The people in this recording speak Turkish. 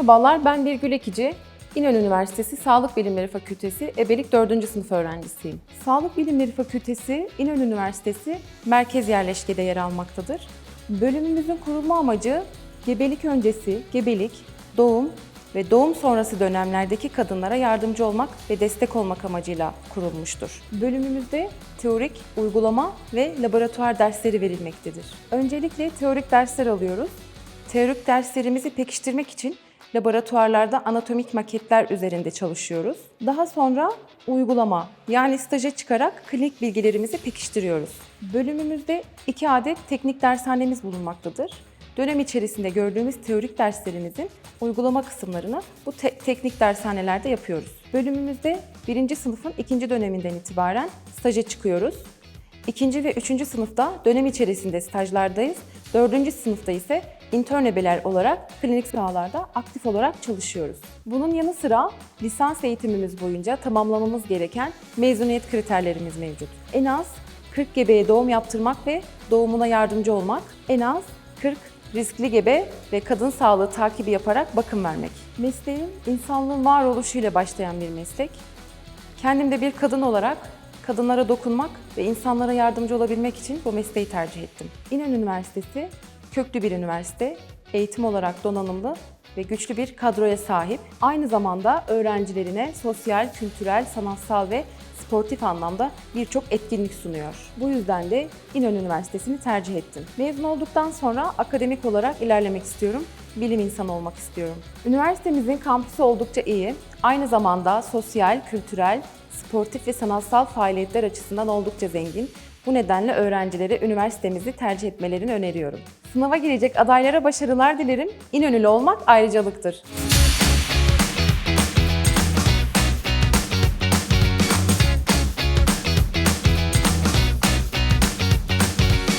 Merhabalar, ben Birgül Ekici. İnönü Üniversitesi Sağlık Bilimleri Fakültesi Ebelik 4. sınıf öğrencisiyim. Sağlık Bilimleri Fakültesi İnönü Üniversitesi merkez yerleşkede yer almaktadır. Bölümümüzün kurulma amacı gebelik öncesi, gebelik, doğum ve doğum sonrası dönemlerdeki kadınlara yardımcı olmak ve destek olmak amacıyla kurulmuştur. Bölümümüzde teorik, uygulama ve laboratuvar dersleri verilmektedir. Öncelikle teorik dersler alıyoruz. Teorik derslerimizi pekiştirmek için laboratuvarlarda anatomik maketler üzerinde çalışıyoruz. Daha sonra uygulama yani staja çıkarak klinik bilgilerimizi pekiştiriyoruz. Bölümümüzde iki adet teknik dershanemiz bulunmaktadır. Dönem içerisinde gördüğümüz teorik derslerimizin uygulama kısımlarını bu te- teknik dershanelerde yapıyoruz. Bölümümüzde birinci sınıfın ikinci döneminden itibaren staja çıkıyoruz. İkinci ve üçüncü sınıfta dönem içerisinde stajlardayız. Dördüncü sınıfta ise internebeler olarak klinik sahalarda aktif olarak çalışıyoruz. Bunun yanı sıra lisans eğitimimiz boyunca tamamlamamız gereken mezuniyet kriterlerimiz mevcut. En az 40 gebeye doğum yaptırmak ve doğumuna yardımcı olmak, en az 40 riskli gebe ve kadın sağlığı takibi yaparak bakım vermek. Mesleğim insanlığın varoluşuyla başlayan bir meslek. Kendim de bir kadın olarak kadınlara dokunmak ve insanlara yardımcı olabilmek için bu mesleği tercih ettim. İnönü Üniversitesi köklü bir üniversite, eğitim olarak donanımlı ve güçlü bir kadroya sahip. Aynı zamanda öğrencilerine sosyal, kültürel, sanatsal ve sportif anlamda birçok etkinlik sunuyor. Bu yüzden de İnönü Üniversitesi'ni tercih ettim. Mezun olduktan sonra akademik olarak ilerlemek istiyorum. Bilim insanı olmak istiyorum. Üniversitemizin kampüsü oldukça iyi. Aynı zamanda sosyal, kültürel, sportif ve sanatsal faaliyetler açısından oldukça zengin. Bu nedenle öğrencilere üniversitemizi tercih etmelerini öneriyorum. Sınava girecek adaylara başarılar dilerim. İnönülü olmak ayrıcalıktır.